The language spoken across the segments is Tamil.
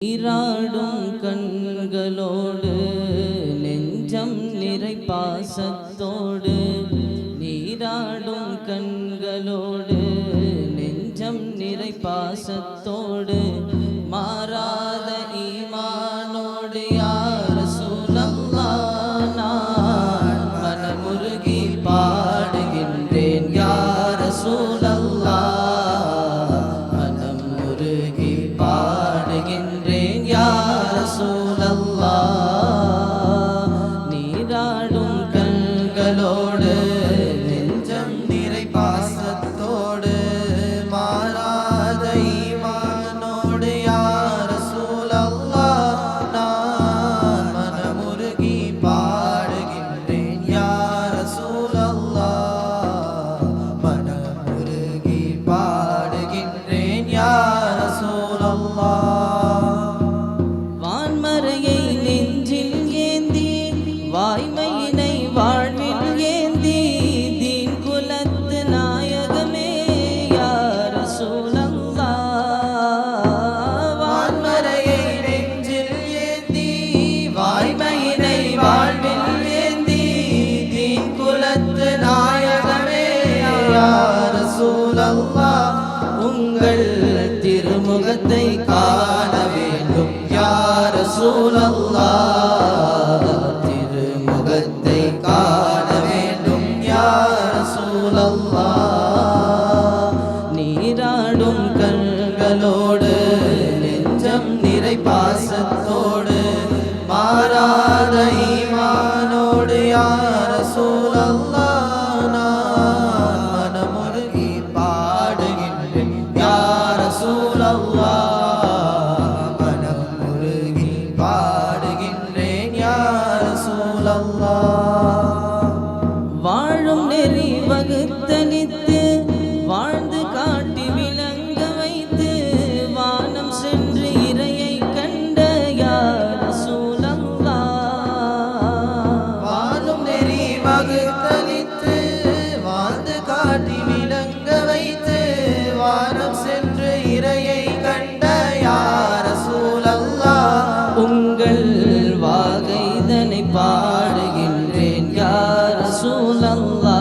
நீராடும் கண்களோடு நெஞ்சம் நிறை பாசத்தோடு நீராடும் கண்களோடு நெஞ்சம் நிறை பாசத்தோடு மாறா رسول الله உம்மத்து நாயகமே யார் சூழல்லா உங்கள் திருமுகத்தை கா காட்டி விளங்க வைத்து வானம் சென்று இறையை கண்ட யார சூழல்லா உங்கள் வாகைதனை பாடுகின்றேன் யார சூழல்லா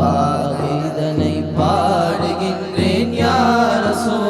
வாகைதனை பாடுகின்றேன் யார சூழ்